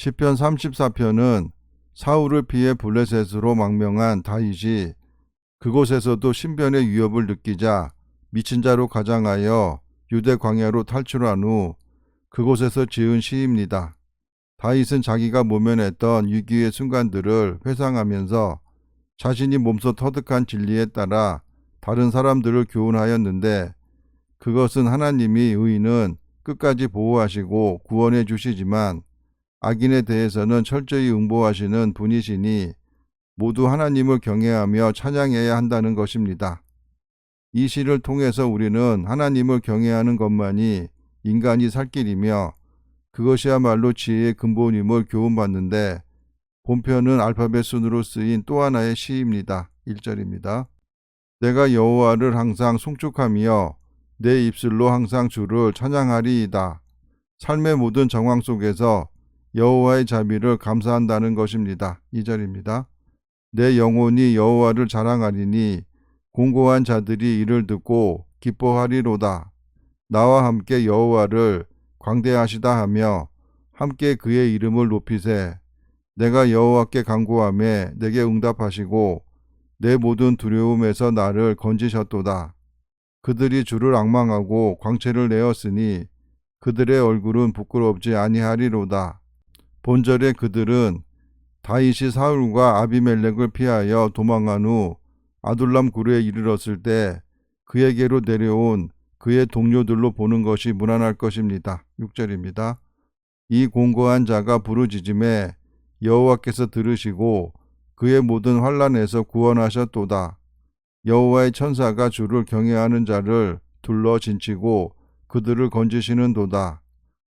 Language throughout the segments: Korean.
시편 34편은 사울을 피해 블레셋으로 망명한 다윗이 그곳에서도 신변의 위협을 느끼자 미친 자로 가장하여 유대 광야로 탈출한 후 그곳에서 지은 시입니다. 다윗은 자기가 모면했던 위기의 순간들을 회상하면서 자신이 몸소 터득한 진리에 따라 다른 사람들을 교훈하였는데 그것은 하나님이 의인은 끝까지 보호하시고 구원해 주시지만 악인에 대해서는 철저히 응보하시는 분이시니 모두 하나님을 경외하며 찬양해야 한다는 것입니다. 이 시를 통해서 우리는 하나님을 경외하는 것만이 인간이 살 길이며 그것이야말로 지혜의 근본임을 교훈받는데 본편은 알파벳 순으로 쓰인 또 하나의 시입니다. 1절입니다. 내가 여호와를 항상 송축하며 내 입술로 항상 주를 찬양하리이다. 삶의 모든 정황 속에서 여호와의 자비를 감사한다는 것입니다. 2절입니다. 내 영혼이 여호와를 자랑하리니 공고한 자들이 이를 듣고 기뻐하리로다. 나와 함께 여호와를 광대하시다 하며 함께 그의 이름을 높이세. 내가 여호와께 간구하매 내게 응답하시고 내 모든 두려움에서 나를 건지셨도다. 그들이 주를 악망하고 광채를 내었으니 그들의 얼굴은 부끄럽지 아니하리로다. 본절에 그들은 다윗이 사울과 아비멜렉을 피하여 도망한 후 아둘람 굴에 이르렀을 때 그에게로 내려온 그의 동료들로 보는 것이 무난할 것입니다. 6절입니다. 이 공고한 자가 부르짖음에 여호와께서 들으시고 그의 모든 환란에서 구원하셨도다. 여호와의 천사가 주를 경외하는 자를 둘러 진치고 그들을 건지시는도다.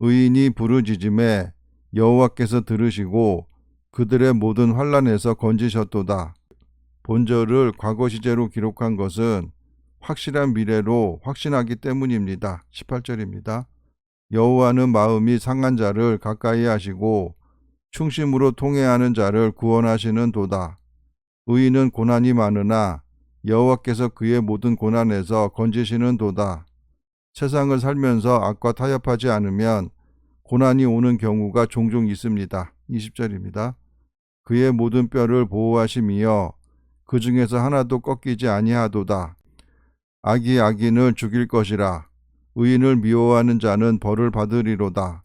의인이 부르짖음에 여호와께서 들으시고 그들의 모든 환란에서 건지셨도다. 본절을 과거 시제로 기록한 것은 확실한 미래로 확신하기 때문입니다. 18절입니다. 여호와는 마음이 상한 자를 가까이 하시고 충심으로 통해하는 자를 구원하시는 도다. 의인은 고난이 많으나 여호와께서 그의 모든 고난에서 건지시는 도다. 세상을 살면서 악과 타협하지 않으면 고난이 오는 경우가 종종 있습니다. 20절입니다. 그의 모든 뼈를 보호하심이여 그 중에서 하나도 꺾이지 아니하도다. 악이 악인을 죽일 것이라 의인을 미워하는 자는 벌을 받으리로다.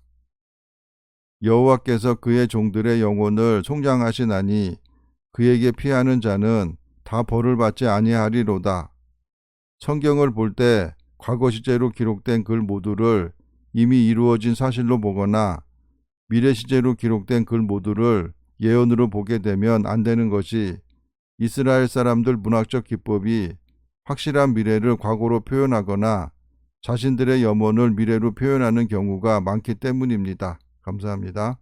여호와께서 그의 종들의 영혼을 송장하시나니 그에게 피하는 자는 다 벌을 받지 아니하리로다. 성경을 볼 때 과거 시제로 기록된 글 모두를 이미 이루어진 사실로 보거나 미래 시제로 기록된 글 모두를 예언으로 보게 되면 안 되는 것이 이스라엘 사람들 문학적 기법이 확실한 미래를 과거로 표현하거나 자신들의 염원을 미래로 표현하는 경우가 많기 때문입니다. 감사합니다.